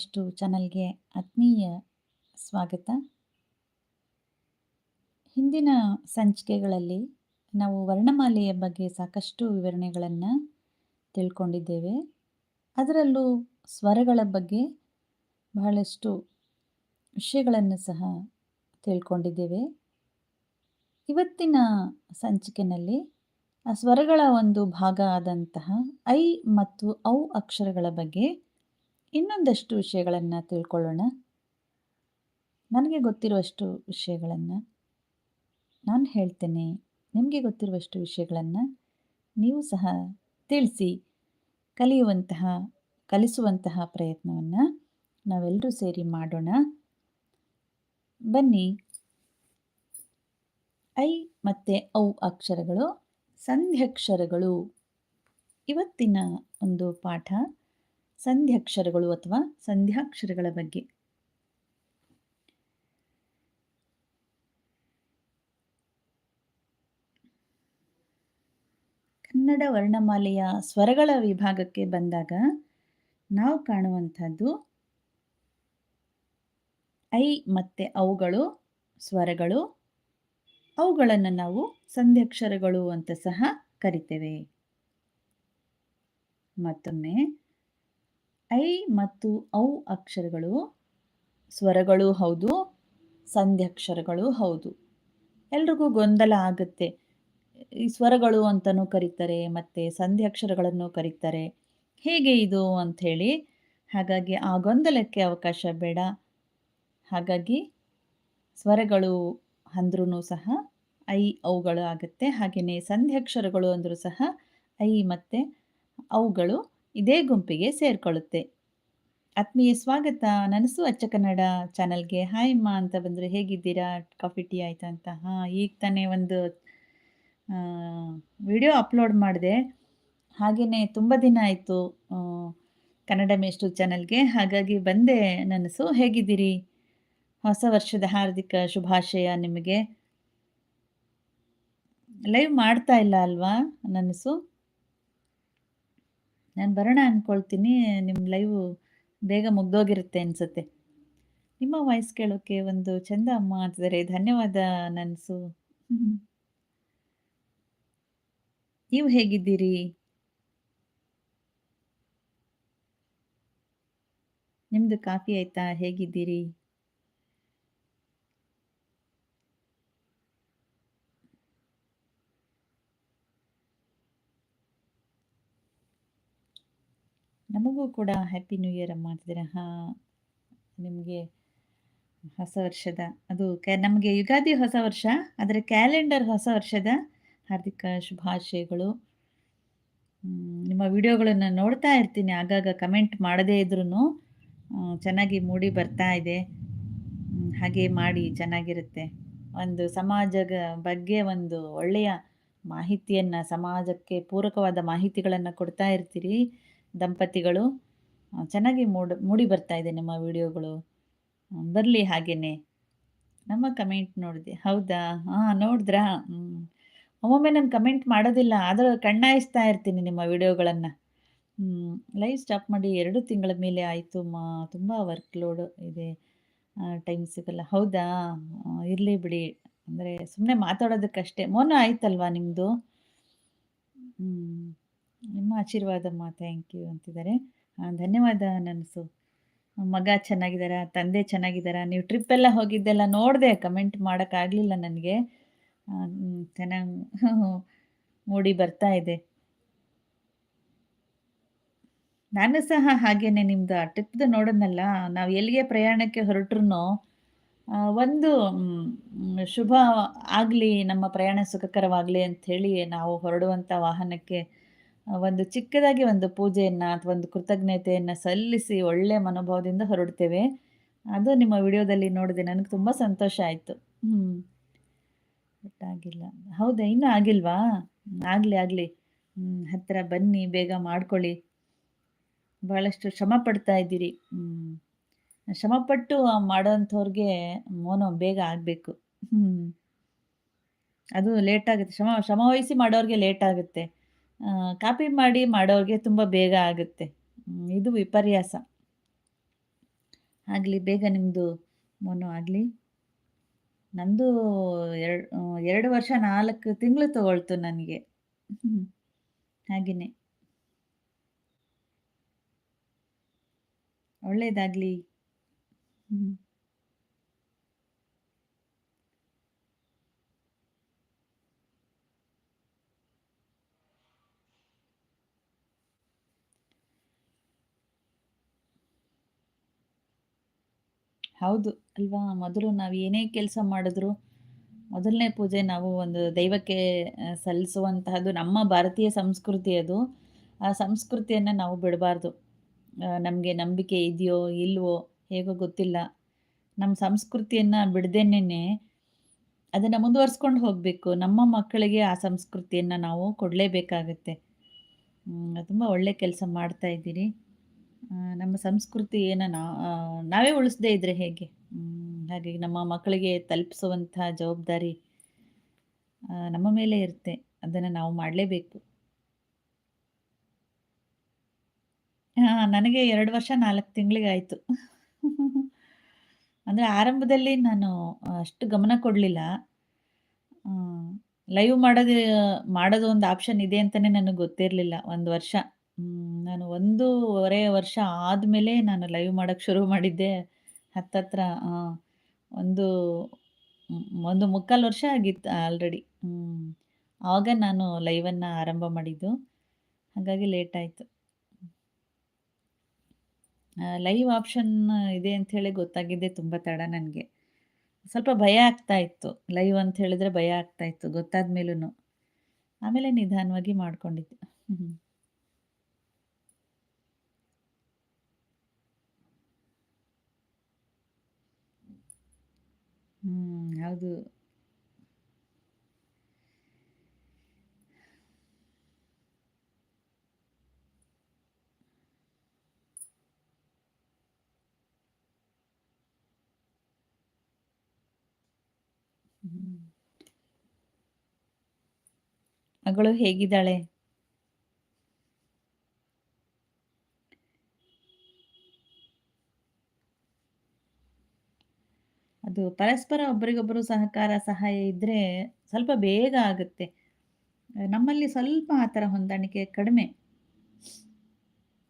ಮೇಷ್ಟು ಚಾನಲ್ಗೆ ಆತ್ಮೀಯ ಸ್ವಾಗತ. ಹಿಂದಿನ ಸಂಚಿಕೆಗಳಲ್ಲಿ ನಾವು ವರ್ಣಮಾಲೆಯ ಬಗ್ಗೆ ಸಾಕಷ್ಟು ವಿವರಣೆಗಳನ್ನು ತಿಳ್ಕೊಂಡಿದ್ದೇವೆ. ಅದರಲ್ಲೂ ಸ್ವರಗಳ ಬಗ್ಗೆ ಬಹಳಷ್ಟು ವಿಷಯಗಳನ್ನು ಸಹ ತಿಳ್ಕೊಂಡಿದ್ದೇವೆ. ಇವತ್ತಿನ ಸಂಚಿಕೆಯಲ್ಲಿ ಆ ಸ್ವರಗಳ ಒಂದು ಭಾಗ ಆದಂತಹ ಐ ಮತ್ತು ಔ ಅಕ್ಷರಗಳ ಬಗ್ಗೆ ಇನ್ನೊಂದಷ್ಟು ವಿಷಯಗಳನ್ನು ತಿಳ್ಕೊಳ್ಳೋಣ. ನನಗೆ ಗೊತ್ತಿರುವಷ್ಟು ವಿಷಯಗಳನ್ನು ನಾನು ಹೇಳ್ತೇನೆ. ನಿಮಗೆ ಗೊತ್ತಿರುವಷ್ಟು ವಿಷಯಗಳನ್ನು ನೀವು ಸಹ ತಿಳಿಸಿ, ಕಲಿಯುವಂತಹ, ಕಲಿಸುವಂತಹ ಪ್ರಯತ್ನವನ್ನು ನಾವೆಲ್ಲರೂ ಸೇರಿ ಮಾಡೋಣ. ಬನ್ನಿ. ಐ ಮತ್ತು ಔ ಅಕ್ಷರಗಳು, ಸಂಧ್ಯಾಕ್ಷರಗಳು. ಇವತ್ತಿನ ಒಂದು ಪಾಠ. ಸಂಧ್ಯಾಕ್ಷರಗಳು ಅಥವಾ ಸಂಧ್ಯಾಕ್ಷರಗಳ ಬಗ್ಗೆ. ಕನ್ನಡ ವರ್ಣಮಾಲೆಯ ಸ್ವರಗಳ ವಿಭಾಗಕ್ಕೆ ಬಂದಾಗ ನಾವು ಕಾಣುವಂಥದ್ದು ಐ ಮತ್ತೆ ಅವುಗಳು, ಸ್ವರಗಳು, ಅವುಗಳನ್ನು ನಾವು ಸಂಧ್ಯಾಕ್ಷರಗಳು ಅಂತ ಸಹ ಕರಿತೇವೆ. ಮತ್ತೊಮ್ಮೆ ಐ ಮತ್ತು ಔ ಅಕ್ಷರಗಳು ಸ್ವರಗಳು ಹೌದು, ಸಂಧ್ಯಾಕ್ಷರಗಳು ಹೌದು. ಎಲ್ರಿಗೂ ಗೊಂದಲ ಆಗುತ್ತೆ. ಈ ಸ್ವರಗಳು ಅಂತಲೂ ಕರೀತಾರೆ, ಮತ್ತು ಸಂಧ್ಯಾಕ್ಷರಗಳನ್ನು ಕರೀತಾರೆ. ಹೇಗೆ ಇದು ಅಂಥೇಳಿ, ಹಾಗಾಗಿ ಆ ಗೊಂದಲಕ್ಕೆ ಅವಕಾಶ ಬೇಡ. ಹಾಗಾಗಿ ಸ್ವರಗಳು ಅಂದ್ರೂ ಸಹ ಐ ಅವುಗಳು ಆಗುತ್ತೆ. ಹಾಗೆಯೇ ಸಂಧ್ಯಾಕ್ಷರಗಳು ಅಂದರೂ ಸಹ ಐ ಮತ್ತು ಅವುಗಳು ಇದೇ ಗುಂಪಿಗೆ ಸೇರಿಕೊಳ್ಳುತ್ತೆ. ಆತ್ಮೀಯ ಸ್ವಾಗತ. ನನಸು ಅಚ್ಚ ಕನ್ನಡ ಚಾನಲ್ಗೆ. ಹಾಯ್ ಅಮ್ಮ ಅಂತ ಬಂದರೆ ಹೇಗಿದ್ದೀರಾ? ಕಾಫಿ, ಟೀ ಆಯ್ತಾ ಅಂತ? ಹಾಂ, ಈಗ ತಾನೇ ಒಂದು ವಿಡಿಯೋ ಅಪ್ಲೋಡ್ ಮಾಡಿದೆ. ಹಾಗೆಯೇ ತುಂಬ ದಿನ ಆಯಿತು ಕನ್ನಡ ಮೇಷ್ಟು ಚಾನಲ್ಗೆ. ಹಾಗಾಗಿ ಬಂದೆ. ನನಸು ಹೇಗಿದ್ದೀರಿ? ಹೊಸ ವರ್ಷದ ಹಾರ್ದಿಕ ಶುಭಾಶಯ ನಿಮಗೆ. ಲೈವ್ ಮಾಡ್ತಾ ಇಲ್ಲ ಅಲ್ವಾ? ನನಸು? ನಾನು ಬರೋಣ ಅಂದ್ಕೊಳ್ತೀನಿ ನಿಮ್ಮ ಲೈವ್ ಬೇಗ ಮುಗ್ದೋಗಿರುತ್ತೆ ಅನಿಸುತ್ತೆ. ನಿಮ್ಮ ವಾಯ್ಸ್ ಕೇಳೋಕ್ಕೆ ಒಂದು ಚಂದ ಅಮ್ಮ ಅಂತಿದ್ದಾರೆ. ಧನ್ಯವಾದ ನನ್ಸು. ನೀವು ಹೇಗಿದ್ದೀರಿ? ನಿಮ್ಮದು ಕಾಫಿ ಆಯ್ತಾ? ಹೇಗಿದ್ದೀರಿ? ನಮಗೂ ಕೂಡ ಹ್ಯಾಪಿ ನ್ಯೂ ಇಯರ್ ಅಮ್ಮ ಹಾಂ, ನಿಮಗೆ ಹೊಸ ವರ್ಷದ, ಅದು ಕ್ಯಾ ನಮಗೆ ಯುಗಾದಿ ಹೊಸ ವರ್ಷ ಅದರ ಕ್ಯಾಲೆಂಡರ್ ಹೊಸ ವರ್ಷದ ಹಾರ್ದಿಕ ಶುಭಾಶಯಗಳು. ನಿಮ್ಮ ವಿಡಿಯೋಗಳನ್ನು ನೋಡ್ತಾ ಇರ್ತೀನಿ, ಆಗಾಗ ಕಮೆಂಟ್ ಮಾಡದೇ ಇದ್ರೂ ಚೆನ್ನಾಗಿ ಮೂಡಿ ಬರ್ತಾ ಇದೆ. ಹಾಗೆ ಮಾಡಿ ಚೆನ್ನಾಗಿರುತ್ತೆ. ಒಂದು ಸಮಾಜದ ಬಗ್ಗೆ ಒಂದು ಒಳ್ಳೆಯ ಮಾಹಿತಿಯನ್ನು, ಸಮಾಜಕ್ಕೆ ಪೂರಕವಾದ ಮಾಹಿತಿಗಳನ್ನು ಕೊಡ್ತಾ ಇರ್ತೀರಿ. ದಂಪತಿಗಳು. ಚೆನ್ನಾಗಿ ಮೂಡ್, ಮೂಡಿ ಬರ್ತಾ ಇದೆ ನಿಮ್ಮ ವಿಡಿಯೋಗಳು. ಬರಲಿ ಹಾಗೇನೆ. ನಮ್ಮ ಕಮೆಂಟ್ ನೋಡಿದೆ. ಹೌದಾ? ಹಾಂ ನೋಡಿದ್ರಾ? ಒಮ್ಮೊಮ್ಮೆ ನಾನು ಕಮೆಂಟ್ ಮಾಡೋದಿಲ್ಲ, ಆದರೂ ಕಣ್ಣಾಯಿಸ್ತಾ ಇರ್ತೀನಿ ನಿಮ್ಮ ವಿಡಿಯೋಗಳನ್ನು. ಲೈವ್ ಸ್ಟಾಪ್ ಮಾಡಿ ಎರಡು ತಿಂಗಳ ಮೇಲೆ ಆಯಿತು ಮಾ, ತುಂಬ ವರ್ಕ್ ಲೋಡ್ ಇದೆ ಟೈಮ್ ಸಿಗಲ್ಲ. ಹೌದಾ? ಇರಲಿ ಬಿಡಿ. ಅಂದರೆ ಸುಮ್ಮನೆ ಮಾತಾಡೋದಕ್ಕಷ್ಟೇ. ಮೌನ ಆಯ್ತಲ್ವಾ ನಿಮ್ಮದು ಹ್ಞೂ ನಿಮ್ಮ ಆಶೀರ್ವಾದಮ್ಮ ಥ್ಯಾಂಕ್ ಯು ಅಂತಿದ್ದಾರೆ. ಧನ್ಯವಾದ ನನಸು. ಮಗ ಚೆನ್ನಾಗಿದ್ದಾರಾ, ತಂದೆ ಚೆನ್ನಾಗಿದ್ದಾರಾ? ನೀವು ಟ್ರಿಪ್ಪೆಲ್ಲ ಹೋಗಿದ್ದೆಲ್ಲ ನೋಡಿದೆ ಕಮೆಂಟ್ ಮಾಡೋಕ್ಕಾಗಲಿಲ್ಲ ನನಗೆ. ಚೆನ್ನಾಗಿ ಮೂಡಿ ಬರ್ತಾ ಇದೆ. ನಾನು ಸಹ ಹಾಗೇನೆ ನಿಮ್ದು ಟ್ರಿಪ್ದು ನೋಡೋದಲ್ಲ ನಾವು ಎಲ್ಲಿಗೆ ಪ್ರಯಾಣಕ್ಕೆ ಹೊರಟ್ರು ಒಂದು ಶುಭ ಆಗಲಿ, ನಮ್ಮ ಪ್ರಯಾಣ ಸುಖಕರವಾಗಲಿ ಅಂಥೇಳಿ ನಾವು ಹೊರಡುವಂಥ ವಾಹನಕ್ಕೆ ಒಂದು ಚಿಕ್ಕದಾಗಿ ಒಂದು ಪೂಜೆಯನ್ನು ಅಥವಾ ಒಂದು ಕೃತಜ್ಞತೆಯನ್ನು ಸಲ್ಲಿಸಿ ಒಳ್ಳೆಯ ಮನೋಭಾವದಿಂದ ಹೊರಡ್ತೇವೆ. ಅದು ನಿಮ್ಮ ವಿಡಿಯೋದಲ್ಲಿ ನೋಡಿದೆ ನನಗೆ ತುಂಬ ಸಂತೋಷ ಆಯಿತು. ಹ್ಞೂ ಆಗಿಲ್ಲ. ಹೌದಾ? ಇನ್ನೂ ಆಗಿಲ್ವಾ? ಆಗಲಿ ಆಗಲಿ. ಹತ್ತಿರ ಬನ್ನಿ, ಬೇಗ ಮಾಡ್ಕೊಳ್ಳಿ. ಭಾಳಷ್ಟು ಶ್ರಮ ಪಡ್ತಾ ಇದ್ದೀರಿ. ಶ್ರಮಪಟ್ಟು ಮಾಡೋಂಥವ್ರಿಗೆ ಮೋನೋ, ಬೇಗ ಆಗಬೇಕು. ಹ್ಞೂ ಅದು ಲೇಟ್ ಆಗುತ್ತೆ. ಶ್ರಮ ಶ್ರಮವಹಿಸಿ ಮಾಡೋರಿಗೆ ಲೇಟ್ ಆಗುತ್ತೆ. ಕಾಪಿ ಮಾಡಿ ಮಾಡೋರಿಗೆ ತುಂಬ ಬೇಗ ಆಗುತ್ತೆ. ಇದು ವಿಪರ್ಯಾಸ. ಆಗಲಿ, ಬೇಗ ನಿಮ್ಮದು ಮೋನು ಆಗಲಿ. ನಂದು ಎರಡು ಎರಡು 2 ವರ್ಷ ನಾಲ್ಕು ತಿಂಗಳು ತಗೊಳ್ತು ನನಗೆ. ಹಾಗೆಯೇ ಒಳ್ಳೆಯದಾಗಲಿ ಒಳ್ಳೇದಾಗ್ಲಿ. ಹೌದು. ಅಲ್ವಾ? ಮೊದಲು ನಾವು ಏನೇ ಕೆಲಸ ಮಾಡಿದ್ರು, ಮೊದಲನೇ ಪೂಜೆ ನಾವು ಒಂದು ದೈವಕ್ಕೆ ಸಲ್ಲಿಸುವಂತಹದ್ದು ನಮ್ಮ ಭಾರತೀಯ ಸಂಸ್ಕೃತಿ ಅದು. ಆ ಸಂಸ್ಕೃತಿಯನ್ನು ನಾವು ಬಿಡಬಾರ್ದು. ನಮಗೆ ನಂಬಿಕೆ ಇದೆಯೋ, ಇಲ್ವೋ ಹೇಗೋ ಗೊತ್ತಿಲ್ಲ. ನಮ್ಮ ಸಂಸ್ಕೃತಿಯನ್ನು ಬಿಡ್ದೇನೆ ಅದನ್ನು ಮುಂದುವರ್ಸ್ಕೊಂಡು ಹೋಗಬೇಕು ನಮ್ಮ ಮಕ್ಕಳಿಗೆ ಆ ಸಂಸ್ಕೃತಿಯನ್ನು ನಾವು ಕೊಡಲೇಬೇಕಾಗತ್ತೆ. ತುಂಬ ತುಂಬಾ ಒಳ್ಳೆ ಕೆಲಸ ಮಾಡ್ತಾ ಇದ್ದೀರಿ. ನಮ್ಮ ಸಂಸ್ಕೃತಿ ಏನ ನಾವೇ ಉಳಿಸದೇ ಇದ್ರೆ ಹೇಗೆ? ಹಾಗಾಗಿ ನಮ್ಮ ಮಕ್ಕಳಿಗೆ ತಲುಪಿಸುವಂತಹ ಜವಾಬ್ದಾರಿ ನಮ್ಮ ಮೇಲೆ ಇರುತ್ತೆ. ಅದನ್ನ ನಾವು ಮಾಡಲೇಬೇಕು. ನನಗೆ ಎರಡು ವರ್ಷ ನಾಲ್ಕು ತಿಂಗಳಿಗೆ ಆಯ್ತು. ಅಂದ್ರೆ ಆರಂಭದಲ್ಲಿ ನಾನು ಅಷ್ಟು ಗಮನ ಕೊಡಲಿಲ್ಲ ಲೈವ್ ಮಾಡೋದು ಮಾಡೋದು ಒಂದು ಆಪ್ಷನ್ ಇದೆ ಅಂತಾನೆ ನನಗೆ ಗೊತ್ತಿರಲಿಲ್ಲ ಒಂದು ವರ್ಷ. ನಾನು ಒಂದೂವರೆ ವರ್ಷ ಆದ್ಮೇಲೆ ನಾನು ಲೈವ್ ಮಾಡಕ್ಕೆ ಶುರು ಮಾಡಿದ್ದೆ. ಹತ್ತತ್ರ ಒಂದು ಒಂದು ಮುಕ್ಕಾಲು ವರ್ಷ ಆಗಿತ್ತು ಆಲ್ರೆಡಿ. ಆವಾಗ ನಾನು ಲೈವನ್ನ ಆರಂಭ ಮಾಡಿದ್ದು. ಹಾಗಾಗಿ ಲೇಟ್ ಆಯ್ತು. ಲೈವ್ ಆಪ್ಷನ್ ಇದೆ ಅಂತ ಹೇಳಿ ಗೊತ್ತಾಗಿದ್ದೆ ತುಂಬಾ ತಡ ನನ್ಗೆ. ಸ್ವಲ್ಪ ಭಯ ಆಗ್ತಾ ಇತ್ತು. ಲೈವ್ ಅಂತ ಹೇಳಿದ್ರೆ ಭಯ ಆಗ್ತಾ ಇತ್ತು ಗೊತ್ತಾದ ಮೇಲೂನು. ಆಮೇಲೆ ನಿಧಾನವಾಗಿ ಮಾಡ್ಕೊಂಡಿದ್ದೆ. ಹ್ಮ್. ಹೌದು. ಮಗಳು ಹೇಗಿದ್ದಾಳೆ? ಅದು ಪರಸ್ಪರ ಒಬ್ಬರಿಗೊಬ್ಬರು ಸಹಕಾರ, ಸಹಾಯ ಇದ್ರೆ ಸ್ವಲ್ಪ ಬೇಗ ಆಗುತ್ತೆ. ನಮ್ಮಲ್ಲಿ ಸ್ವಲ್ಪ ಆ ಥರ ಹೊಂದಾಣಿಕೆ ಕಡಿಮೆ.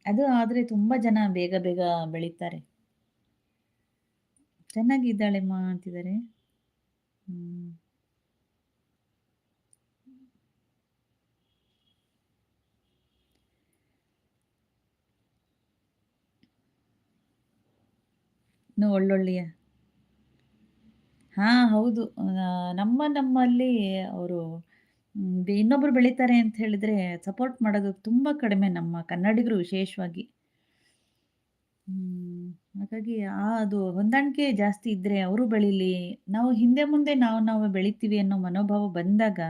ಅದು ಆದ್ರೆ ತುಂಬಾ ಜನ ಬೇಗ ಬೇಗ ಬೆಳೀತಾರೆ. ಚೆನ್ನಾಗಿದ್ದಾಳೆಮ್ಮ ಅಂತಿದ್ದಾರೆ. ಒಳ್ಳೊಳ್ಳೆಯ ಹಾ, ಹೌದು. ನಮ್ಮ ನಮ್ಮಲ್ಲಿ ಅವರು ಇನ್ನೊಬ್ರು ಬೆಳೀತಾರೆ ಅಂತ ಹೇಳಿದ್ರೆ ಸಪೋರ್ಟ್ ಮಾಡೋದು ತುಂಬಾ ಕಡಿಮೆ ನಮ್ಮ ಕನ್ನಡಿಗರು ವಿಶೇಷವಾಗಿ. ಹಾಗಾಗಿ ಆ ಅದು ಹೊಂದಾಣಿಕೆ ಜಾಸ್ತಿ ಇದ್ರೆ ಅವರು ಬೆಳೀಲಿ, ನಾವು ಹಿಂದೆ ಮುಂದೆ ನಾವು ನಾವು ಬೆಳಿತೀವಿ ಅನ್ನೋ ಮನೋಭಾವ ಬಂದಾಗ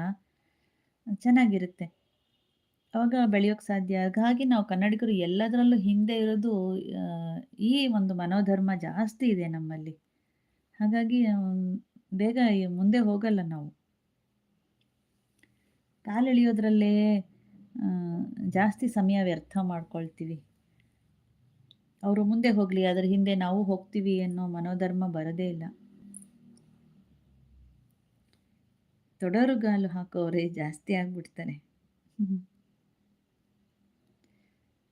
ಚೆನ್ನಾಗಿರುತ್ತೆ. ಅವಾಗ ಬೆಳೆಯೋಕೆ ಸಾಧ್ಯ. ಹಾಗಾಗಿ ನಾವು ಕನ್ನಡಿಗರು ಎಲ್ಲದರಲ್ಲೂ ಹಿಂದೆ ಇರೋದು ಈ ಒಂದು ಮನೋಧರ್ಮ ಜಾಸ್ತಿ ಇದೆ ನಮ್ಮಲ್ಲಿ. ಹಾಗಾಗಿ ಬೇಗ ಮುಂದೆ ಹೋಗಲ್ಲ ನಾವು. ಕಾಲೆಳೆಯೋದ್ರಲ್ಲೇ ಜಾಸ್ತಿ ಸಮಯ ವ್ಯರ್ಥ ಮಾಡ್ಕೊಳ್ತೀವಿ. ಅವರು ಮುಂದೆ ಹೋಗಲಿ, ಅದರ ಹಿಂದೆ ನಾವು ಹೋಗ್ತೀವಿ ಅನ್ನೋ ಮನೋಧರ್ಮ ಬರದೇ ಇಲ್ಲ. ತೊಡರುಗಾಲು ಹಾಕೋರೇ ಜಾಸ್ತಿ ಆಗ್ಬಿಡ್ತಾರೆ.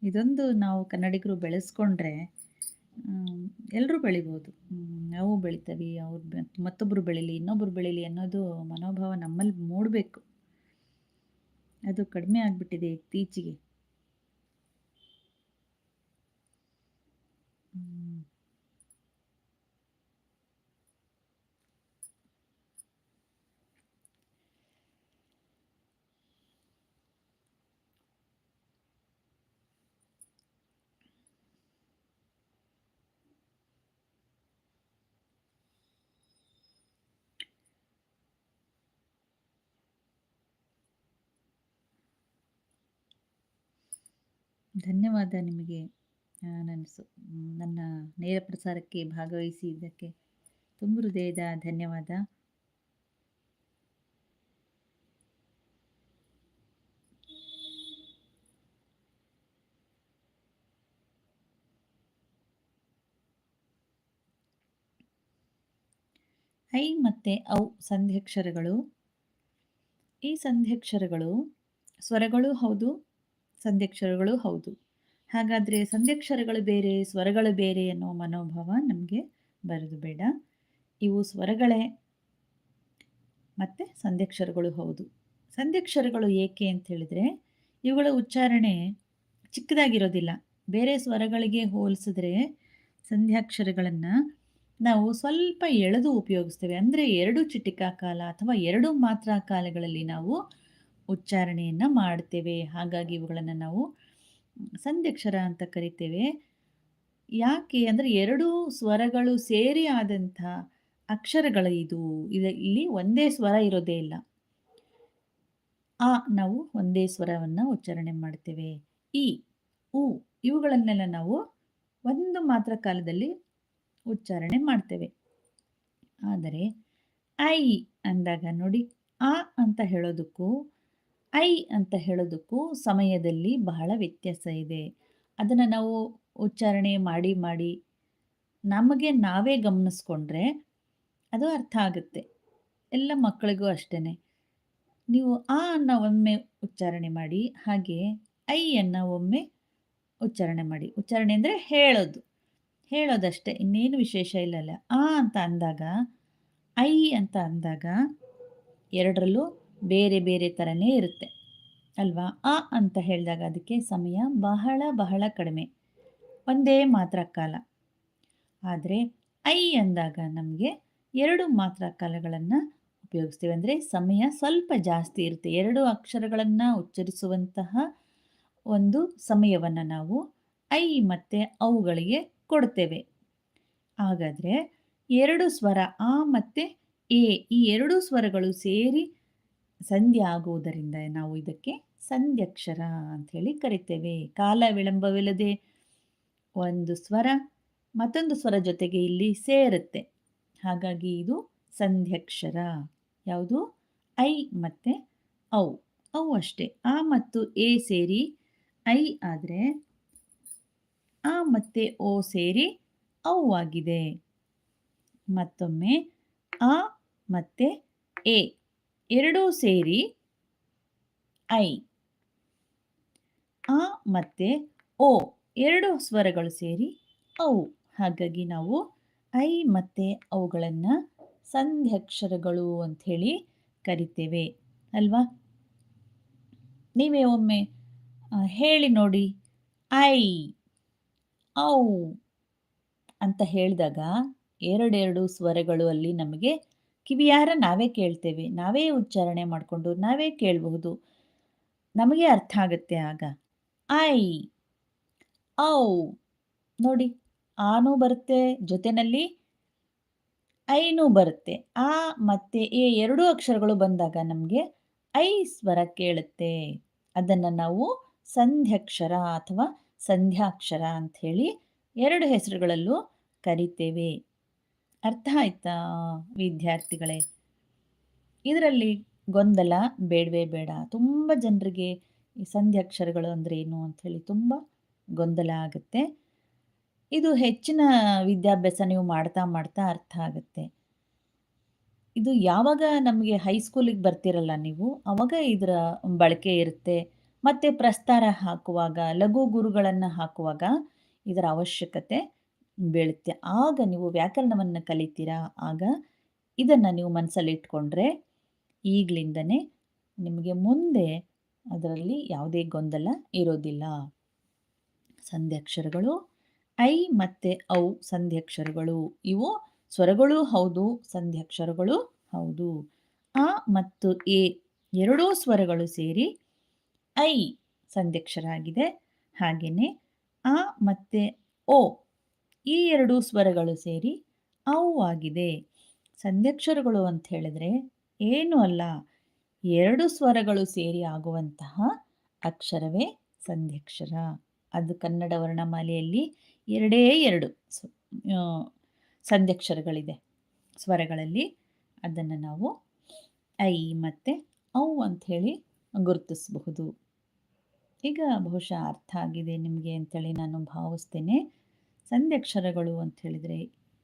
ಇದೊಂದು ನಾವು ಕನ್ನಡಿಗರು ಬೆಳೆಸ್ಕೊಂಡ್ರೆ ಎಲ್ರೂ ಬೆಳಿಬೋದು. ನಾವು ಬೆಳಿತೀವಿ, ಅವ್ರು ಮತ್ತೊಬ್ಬರು ಬೆಳೀಲಿ, ಇನ್ನೊಬ್ರು ಬೆಳೀಲಿ ಅನ್ನೋದು ಮನೋಭಾವ ನಮ್ಮಲ್ಲಿ ಮೂಡಬೇಕು. ಅದು ಕಡಿಮೆ ಆಗಿಬಿಟ್ಟಿದೆ ಇತ್ತೀಚೆಗೆ. ಧನ್ಯವಾದ ನಿಮಗೆ. ನನ್ನ ನನ್ನ ನೇರ ಪ್ರಸಾರಕ್ಕೆ ಭಾಗವಹಿಸಿದ್ದಕ್ಕೆ ತುಂಬು ಹೃದಯದ ಧನ್ಯವಾದ. ಐ ಮತ್ತು ಔ ಸಂಧ್ಯಕ್ಷರಗಳು ಈ ಸಂಧ್ಯಕ್ಷರಗಳು ಸ್ವರಗಳು ಹೌದು ಸಂಧ್ಯಕ್ಷರಗಳು ಹೌದು. ಹಾಗಾದರೆ ಸಂಧ್ಯಕ್ಷರಗಳು ಬೇರೆ, ಸ್ವರಗಳು ಬೇರೆ ಅನ್ನೋ ಮನೋಭಾವ ನಮಗೆ ಬರೋದು ಬೇಡ. ಇವು ಸ್ವರಗಳೇ ಮತ್ತು ಸಂಧ್ಯಕ್ಷರಗಳು ಹೌದು. ಸಂಧ್ಯಕ್ಷರಗಳು ಏಕೆ ಅಂತ ಹೇಳಿದ್ರೆ ಇವುಗಳ ಉಚ್ಚಾರಣೆ ಚಿಕ್ಕದಾಗಿರೋದಿಲ್ಲ. ಬೇರೆ ಸ್ವರಗಳಿಗೆ ಹೋಲಿಸಿದ್ರೆ ಸಂಧ್ಯಾಕ್ಷರಗಳನ್ನು ನಾವು ಸ್ವಲ್ಪ ಎಳೆದು ಉಪಯೋಗಿಸ್ತೇವೆ. ಅಂದರೆ ಎರಡು ಚಿಟಿಕಾ ಕಾಲ ಅಥವಾ ಎರಡು ಮಾತ್ರ ಕಾಲಗಳಲ್ಲಿ ನಾವು ಉಚ್ಚಾರಣೆಯನ್ನು ಮಾಡ್ತೇವೆ. ಹಾಗಾಗಿ ಇವುಗಳನ್ನು ನಾವು ಸಂಧ್ಯಕ್ಷರ ಅಂತ ಕರಿತೇವೆ. ಯಾಕೆ ಅಂದರೆ ಎರಡು ಸ್ವರಗಳು ಸೇರಿ ಆದಂಥ ಅಕ್ಷರಗಳು ಇದು. ಇಲ್ಲಿ ಒಂದೇ ಸ್ವರ ಇರೋದೇ ಇಲ್ಲ. ಆ ನಾವು ಒಂದೇ ಸ್ವರವನ್ನು ಉಚ್ಚಾರಣೆ ಮಾಡ್ತೇವೆ. ಇ ಉ ಇವುಗಳನ್ನೆಲ್ಲ ನಾವು ಒಂದು ಮಾತ್ರ ಕಾಲದಲ್ಲಿ ಉಚ್ಚಾರಣೆ ಮಾಡ್ತೇವೆ. ಆದರೆ, ಐ ಅಂದಾಗ ನೋಡಿ, ಆ ಅಂತ ಹೇಳೋದಕ್ಕೂ ಐ ಅಂತ ಹೇಳೋದಕ್ಕೂ ಸಮಯದಲ್ಲಿ ಬಹಳ ವ್ಯತ್ಯಾಸ ಇದೆ. ಅದನ್ನು ನಾವು ಉಚ್ಚಾರಣೆ ಮಾಡಿ ಮಾಡಿ ನಮಗೆ ನಾವೇ ಗಮನಿಸ್ಕೊಂಡ್ರೆ ಅದು ಅರ್ಥ ಆಗುತ್ತೆ. ಎಲ್ಲ ಮಕ್ಕಳಿಗೂ ಅಷ್ಟೇ ನೀವು ಆ ಅನ್ನ ಒಮ್ಮೆ ಉಚ್ಚಾರಣೆ ಮಾಡಿ, ಹಾಗೆ ಐ ಅನ್ನ ಒಮ್ಮೆ ಉಚ್ಚಾರಣೆ ಮಾಡಿ. ಉಚ್ಚಾರಣೆ ಅಂದರೆ ಹೇಳೋದು. ಹೇಳೋದಷ್ಟೇ, ಇನ್ನೇನು ವಿಶೇಷ ಇಲ್ಲಲ್ಲ. ಆ ಅಂತ ಅಂದಾಗ, ಐ ಅಂತ ಅಂದಾಗ ಎರಡರಲ್ಲೂ ಬೇರೆ ಬೇರೆ ಥರನೇ ಇರುತ್ತೆ. ಅಲ್ವಾ? ಆ ಅಂತ ಹೇಳಿದಾಗ ಅದಕ್ಕೆ ಸಮಯ ಬಹಳ ಬಹಳ ಕಡಿಮೆ. ಒಂದೇ ಮಾತ್ರ ಕಾಲ. ಆದರೆ ಐ ಅಂದಾಗ ನಮಗೆ ಎರಡು ಮಾತ್ರ ಕಾಲಗಳನ್ನು ಉಪಯೋಗಿಸ್ತೀವಿ. ಅಂದರೆ ಸಮಯ ಸ್ವಲ್ಪ ಜಾಸ್ತಿ ಇರುತ್ತೆ. ಎರಡು ಅಕ್ಷರಗಳನ್ನು ಉಚ್ಚರಿಸುವಂತಹ ಒಂದು ಸಮಯವನ್ನು ನಾವು ಐ ಮತ್ತು ಅವುಗಳಿಗೆ ಕೊಡ್ತೇವೆ. ಹಾಗಾದರೆ ಎರಡು ಸ್ವರ ಆ ಮತ್ತು ಎ ಈ ಎರಡು ಸ್ವರಗಳು ಸೇರಿ ಸಂಧಿ ಆಗುವುದರಿಂದ ನಾವು ಇದಕ್ಕೆ ಸಂಧ್ಯಕ್ಷರ ಅಂಥೇಳಿ ಕರಿತೇವೆ. ಕಾಲ ವಿಳಂಬವಿಲ್ಲದೆ ಒಂದು ಸ್ವರ ಮತ್ತೊಂದು ಸ್ವರ ಜೊತೆಗೆ ಇಲ್ಲಿ ಸೇರುತ್ತೆ. ಹಾಗಾಗಿ ಇದು ಸಂಧ್ಯಕ್ಷರ. ಯಾವುದು? ಐ ಮತ್ತು ಔ. ಅವು ಅಷ್ಟೇ. ಆ ಮತ್ತು ಎ ಸೇರಿ ಐ ಆದರೆ ಆ ಮತ್ತು ಓ ಸೇರಿ ಔ ಆಗಿದೆ. ಮತ್ತೊಮ್ಮೆ ಆ ಮತ್ತು ಎ. ಎರಡೂ ಸೇರಿ ಐ. ಆ ಮತ್ತೆ ಓ, ಎರಡು ಸ್ವರಗಳು ಸೇರಿ ಔ. ಹಾಗಾಗಿ ನಾವು ಐ ಮತ್ತೆ ಅವುಗಳನ್ನು ಸಂಧ್ಯಕ್ಷರಗಳು ಹೇಳಿ ಕರಿತೇವೆ, ಅಲ್ವಾ? ನೀವೇ ಒಮ್ಮೆ ಹೇಳಿ ನೋಡಿ. ಐ, ಔ ಅಂತ ಹೇಳಿದಾಗ ಎರಡೆರಡು ಸ್ವರಗಳು ಅಲ್ಲಿ ನಮಗೆ ಕಿವಿಯಾರ ನಾವೇ ಕೇಳ್ತೇವೆ, ನಾವೇ ಉಚ್ಚಾರಣೆ ಮಾಡಿಕೊಂಡು ನಾವೇ ಕೇಳಬಹುದು. ನಮಗೆ ಅರ್ಥ ಆಗುತ್ತೆ ಆಗ. ಐ, ಔ, ನೋಡಿ, ಆನೂ ಬರುತ್ತೆ ಜೊತೆಯಲ್ಲಿ ಐನೂ ಬರುತ್ತೆ. ಆ ಮತ್ತೆ ಎ ಎರಡೂ ಅಕ್ಷರಗಳು ಬಂದಾಗ ನಮಗೆ ಐ ಸ್ವರ ಕೇಳುತ್ತೆ. ಅದನ್ನು ನಾವು ಸಂಧ್ಯಾಕ್ಷರ ಅಥವಾ ಸಂಧ್ಯಾಕ್ಷರ ಅಂಥೇಳಿ ಎರಡು ಹೆಸರುಗಳಲ್ಲೂ ಕರಿತೇವೆ. ಅರ್ಥ ಆಯ್ತಾ ವಿದ್ಯಾರ್ಥಿಗಳೇ? ಇದರಲ್ಲಿ ಗೊಂದಲ, ಬೇಡವೇ ಬೇಡ. ತುಂಬ ಜನರಿಗೆ ಈ ಸಂಧ್ಯಾಕ್ಷರಗಳು ಅಂದರೆ ಏನು ಅಂಥೇಳಿ ತುಂಬ ಗೊಂದಲ ಆಗುತ್ತೆ. ಇದು ಹೆಚ್ಚಿನ ವಿದ್ಯಾಭ್ಯಾಸ ನೀವು ಮಾಡ್ತಾ ಮಾಡ್ತಾ ಅರ್ಥ ಆಗುತ್ತೆ. ಇದು ಯಾವಾಗ ನಮಗೆ ಹೈಸ್ಕೂಲಿಗೆ ಬರ್ತಿರಲ್ಲ ನೀವು, ಅವಾಗ ಇದರ ಬಳಕೆ ಇರುತ್ತೆ. ಮತ್ತು ಪ್ರಸ್ತಾರ ಹಾಕುವಾಗ, ಲಘು ಗುರುಗಳನ್ನು ಹಾಕುವಾಗ ಇದರ ಅವಶ್ಯಕತೆ. ಬೀಳುತ್ತೆ. ಆಗ ನೀವು ವ್ಯಾಕರಣವನ್ನು ಕಲಿತೀರಾ? ಆಗ ಇದನ್ನು ನೀವು ಮನಸ್ಸಲ್ಲಿ ಇಟ್ಕೊಂಡ್ರೆ ಈಗಲಿಂದನೇ ನಿಮಗೆ ಮುಂದೆ ಅದರಲ್ಲಿ ಯಾವುದೇ ಗೊಂದಲ ಇರೋದಿಲ್ಲ. ಸಂಧ್ಯಾಕ್ಷರಗಳು, ಐ ಮತ್ತು ಔ ಸಂಧ್ಯಾಕ್ಷರಗಳು. ಇವು ಸ್ವರಗಳು ಹೌದು, ಸಂಧ್ಯಾಕ್ಷರಗಳು ಹೌದು. ಆ ಮತ್ತು ಎ ಎರಡೂ ಸ್ವರಗಳು ಸೇರಿ ಐ ಸಂಧ್ಯಾಕ್ಷರ ಆಗಿದೆ ಹಾಗೆಯೇ ಆ ಮತ್ತು ಓ ಈ ಎರಡು ಸ್ವರಗಳು ಸೇರಿ ಅವು ಆಗಿದೆ. ಸಂಧ್ಯಕ್ಷರಗಳು ಅಂತ ಹೇಳಿದ್ರೆ ಏನು ಅಲ್ಲ, ಎರಡು ಸ್ವರಗಳು ಸೇರಿ ಆಗುವಂತಹ ಅಕ್ಷರವೇ ಸಂಧ್ಯಕ್ಷರ. ಅದು ಕನ್ನಡ ವರ್ಣಮಾಲೆಯಲ್ಲಿ ಎರಡೇ ಎರಡು ಸಂಧ್ಯಕ್ಷರಗಳಿದೆ ಸ್ವರಗಳಲ್ಲಿ. ಅದನ್ನು ನಾವು ಐ ಮತ್ತು ಔ ಅಂಥೇಳಿ ಗುರುತಿಸಬಹುದು. ಈಗ ಬಹುಶಃ ಅರ್ಥ ಆಗಿದೆ ನಿಮಗೆ ಅಂತೇಳಿ ನಾನು ಭಾವಿಸ್ತೇನೆ. ಸಂಧ್ಯಕ್ಷರಗಳು ಅಂತ ಹೇಳಿದರೆ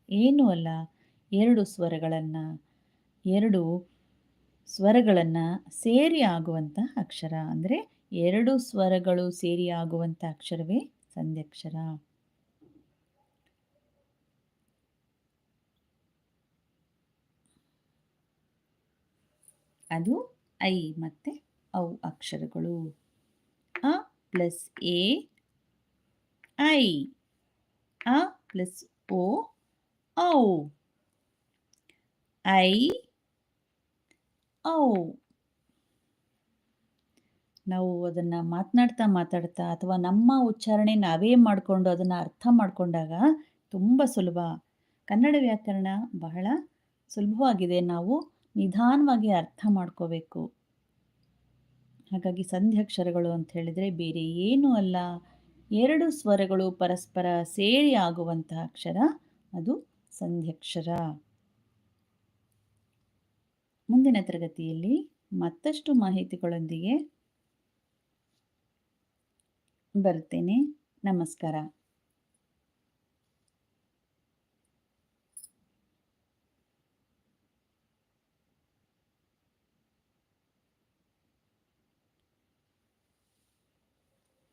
ಏನೂ ಅಲ್ಲ, ಎರಡು ಸ್ವರಗಳನ್ನು ಎರಡು ಸ್ವರಗಳನ್ನು ಸೇರಿ ಆಗುವಂಥ ಅಕ್ಷರ. ಅಂದರೆ ಎರಡು ಸ್ವರಗಳು ಸೇರಿ ಆಗುವಂಥ ಅಕ್ಷರವೇ ಸಂಧ್ಯಕ್ಷರ. ಅದು ಐ ಮತ್ತು ಔ ಅಕ್ಷರಗಳು. ಅ ಪ್ಲಸ್ ಎ ಐ. ಅ ಪ್ಲಸ್ ಓ ಔ ಐ ಔ ನಾವು ಅದನ್ನು ಮಾತನಾಡ್ತಾ ಮಾತಾಡ್ತಾ ಅಥವಾ ನಮ್ಮ ಉಚ್ಚಾರಣೆ ನಾವೇ ಮಾಡಿಕೊಂಡು ಅದನ್ನು ಅರ್ಥ ಮಾಡಿಕೊಂಡಾಗ ತುಂಬ ಸುಲಭ. ಕನ್ನಡ ವ್ಯಾಕರಣ ಬಹಳ ಸುಲಭವಾಗಿದೆ. ನಾವು ನಿಧಾನವಾಗಿ ಅರ್ಥ ಮಾಡ್ಕೋಬೇಕು. ಹಾಗಾಗಿ ಸಂಧ್ಯಾಕ್ಷರಗಳು ಅಂತ ಹೇಳಿದರೆ ಬೇರೆ ಏನೂ ಅಲ್ಲ. ಎರಡು ಸ್ವರಗಳು ಪರಸ್ಪರ ಸೇರಿ ಆಗುವಂತಹ ಅಕ್ಷರ ಅದು ಸಂಧ್ಯಕ್ಷರ. ಮುಂದಿನ ತರಗತಿಯಲ್ಲಿ ಮತ್ತಷ್ಟು ಮಾಹಿತಿಗಳೊಂದಿಗೆ ಬರ್ತೇನೆ ನಮಸ್ಕಾರ.